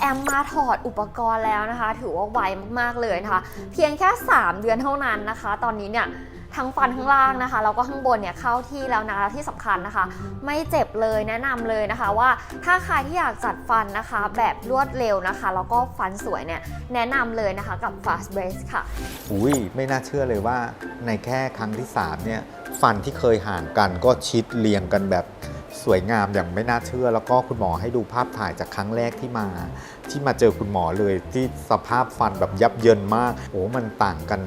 แอมมาถอดอุปกรณ์แล้วนะคะ ถือว่าไวมากๆเลยนะคะ เพียงแค่ 3 เดือนเท่านั้นนะคะ ตอนนี้เนี่ยทั้งฟันข้างล่างนะคะแล้วก็ข้างบนเนี่ยเข้าที่แล้วนะและที่สำคัญนะคะ ไม่เจ็บเลยแนะนำเลยนะคะว่าถ้าใครที่อยากจัดฟันนะคะ แบบรวดเร็วนะคะ แล้วก็ฟันสวยเนี่ยแนะนำเลยนะคะกับ Fast Brace ค่ะ อุ้ยไม่น่าเชื่อเลยว่าในแค่ครั้งที่ 3 เนี่ย ฟันที่เคยห่างกันก็ชิดเรียงกันแบบ สวยงามอย่างไม่น่าเชื่อ แล้วก็คุณหมอให้ดูภาพถ่ายจากครั้งแรกที่มา ที่มาเจอคุณหมอเลยที่สภาพฟันแบบยับเยินมาก โอ้มันต่างกัน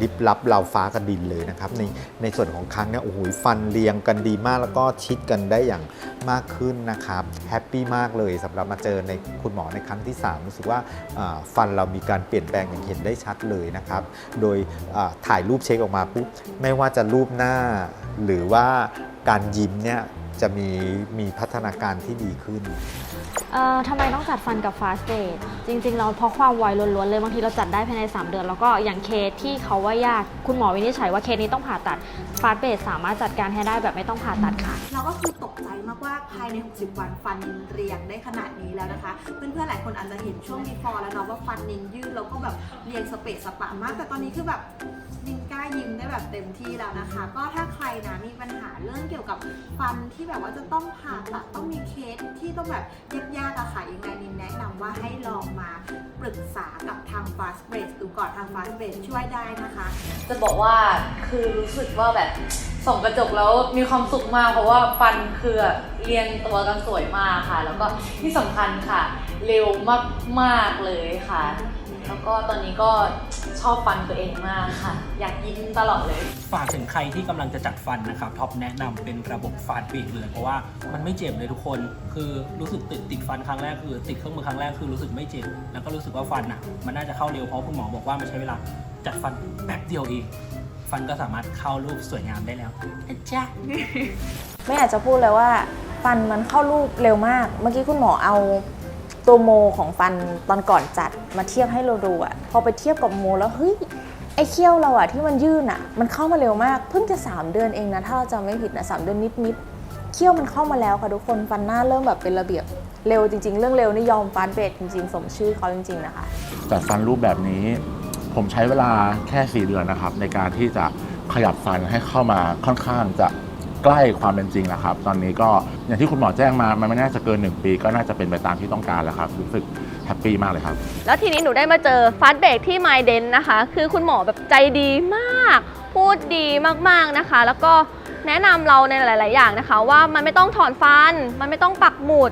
ลิบลับเราฟ้ากับดินเลยนะครับ ในในส่วนของครั้งเนี่ยโอ้โหฟันเรียงกันดีมากแล้วก็ชิดกันได้อย่างมากขึ้นนะครับแฮปปี้มากเลยสำหรับมาเจอในคุณหมอในครั้งที่ 3 รู้สึกว่าฟันเรามีการเปลี่ยนแปลงอย่างเห็นได้ชัดเลยนะครับ โดยถ่ายรูปเช็คออกมาปุ๊บไม่ว่าจะรูปหน้า หรือว่าการยิ้มเนี่ย จะมีมีพัฒนาการที่ดีขึ้น เอ่อทำไมต้องจัดฟันกับ fast b a d จริงๆเราเพราะความไวล้วนๆเลยบางทีเราจัดได้ภายใน 3 เดือน แล้วก็อย่างเคสที่เขาว่ายากคุณหมอวินิจฉัยว่าเคสนี้ต้องผ่าตัด fast b a d สามารถจัดการให้ได้แบบไม่ต้องผ่าตัดค่ะ เราก็คือตกใจมากว่าภายใน 60 วันฟันนินเรียงได้ขนาดนี้แล้วนะคะ เพื่อนๆ หลายคนอาจจะเห็นช่วง before แล้วเนาะว่าฟันนินยืดแล้วก็แบบเรียงสเปซสปามาก แต่ตอนนี้คือแบบนินกล้ายิ้มได้แบบเต็มที่แล้วนะคะ ก็ถ้าใครนะมีปัญหาเรื่องเกี่ยวกับฟันที่แบบว่าจะต้องผ่าตัดต้องมีเคสที่ต้องแบบยากๆอะค่ะยังไงนินแนะนำว่าให้ลองมาปรึกษากับทาง Fast Brace ดูก่อนทาง Fast Brace ช่วยได้นะคะ จะบอกว่าคือรู้สึกว่าแบบส่องกระจกแล้วมีความสุขมากเพราะว่าฟันคือเรียงตัวกันสวยมากค่ะ แล้วก็ที่สำคัญค่ะ เร็วมาก ๆ เลยค่ะ แล้วก็ตอนนี้ก็ชอบฟันตัวเองมากค่ะ อยากยิ้มตลอดเลย ฝากถึงใครที่กำลังจะจัดฟันนะครับท็อปแนะนำเป็นระบบฟาดปีกเลย เพราะว่ามันไม่เจ็บเลยทุกคน คือรู้สึกติดติดฟันครั้งแรกคือ ติดเครื่องมือครั้งแรกคือรู้สึกไม่เจ็บ แล้วก็รู้สึกว่าฟันอะมันน่าจะเข้าเร็วเพราะคุณหมอบอกว่ามันใช้เวลาจัดฟันแป๊บเดียวเองฟันก็สามารถเข้ารูปสวยงามได้แล้วนะจ๊ะ ไม่อยากจะพูดเลยว่า ฟันมันเข้ารูปเร็วมาก เมื่อกี้คุณหมอเอา ตัวโมของฟันตอนก่อนจัดมาเทียบให้เราดูอะพอไปเทียบกับโมแล้วเฮ้ยไอ้เขี้ยวเราอะที่มันยื่นอะมันเข้ามาเร็วมากเพิ่งจะ 3 เดือนเองนะถ้าเราจำไม่ผิดนะสามเดือนนิดๆเขี้ยวมันเข้ามาแล้วค่ะทุกคนฟันหน้าเริ่มแบบเป็นระเบียบเร็วจริง ๆ เรื่องเร็วนี่ยอมฟันเบรดจริง ๆ สมชื่อเขาจริง ๆ นะคะจัดฟันรูปแบบนี้ผมใช้เวลาแค่ 4 เดือนนะครับ ในการที่จะขยับฟันให้เข้ามาค่อนข้างจะ ใกล้ความเป็นจริงแล้วครับ ตอนนี้ก็อย่างที่คุณหมอแจ้งมา มันไม่น่าจะเกิน 1 ปี ก็น่าจะเป็นไปตามที่ต้องการแล้วครับ รู้สึกแฮปปี้มากเลยครับ แล้วทีนี้หนูได้มาเจอฟาสเบรกที่ไมเดนนะคะ คือคุณหมอแบบใจดีมาก พูดดีมากๆนะคะ แล้วก็แนะนำเราในหลาย ๆ อย่างนะคะ ว่ามันไม่ต้องถอนฟัน มันไม่ต้องปักหมุด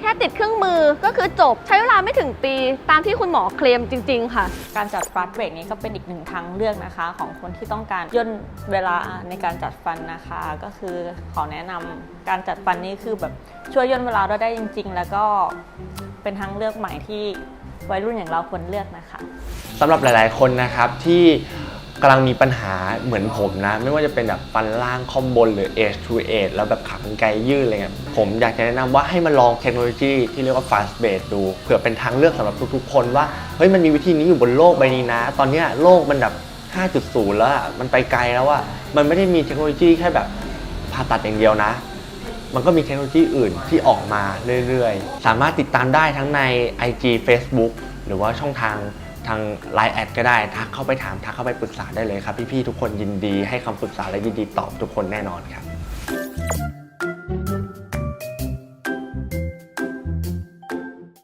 แค่ติดเครื่องมือก็คือจบใช้เวลาไม่ถึงปีตามที่คุณหมอเคลมจริง ๆ ค่ะ การจัดฟันเบรกนี้ก็เป็นอีกหนึ่งทางเลือกนะคะ ของคนที่ต้องการย่นเวลาในการจัดฟันนะคะ ก็คือขอแนะนำการจัดฟันนี้คือแบบช่วยย่นเวลาเราได้จริง ๆ แล้วก็เป็นทางเลือกใหม่ที่วัยรุ่นอย่างเราควรเลือกนะคะสำหรับหลาย ๆ คนนะครับที่ กำลังมีปัญหาเหมือนผมนะ ไม่ว่าจะเป็นแบบฟันล่างข้อมบนหรือ age to age แล้วแบบขากรรไกรยืดอะไรเงี้ยผมอยากจะแนะนำว่าให้มาลองเทคโนโลยีที่เรียกว่า fast base ดูเผื่อเป็นทางเลือกสำหรับทุกๆ คนว่าเฮ้ยมันมีวิธีนี้อยู่บนโลกใบนี้นะ ตอนเนี้ยโลกมันแบบ 5.0 แล้วอะมันไปไกลแล้วอะมันไม่ได้มีเทคโนโลยีแค่แบบผ่าตัดอย่างเดียวนะ มันก็มีเทคโนโลยีอื่นที่ออกมาเรื่อยๆ สามารถติดตามได้ทั้งใน IG Facebook หรือว่าช่องทาง ทาง Line แอดก็ได้ทักเข้าไปถามทักเข้าไปปรึกษาได้เลยครับ พี่ๆทุกคนยินดีให้คำปรึกษาและยินดีตอบทุกคนแน่นอนครับ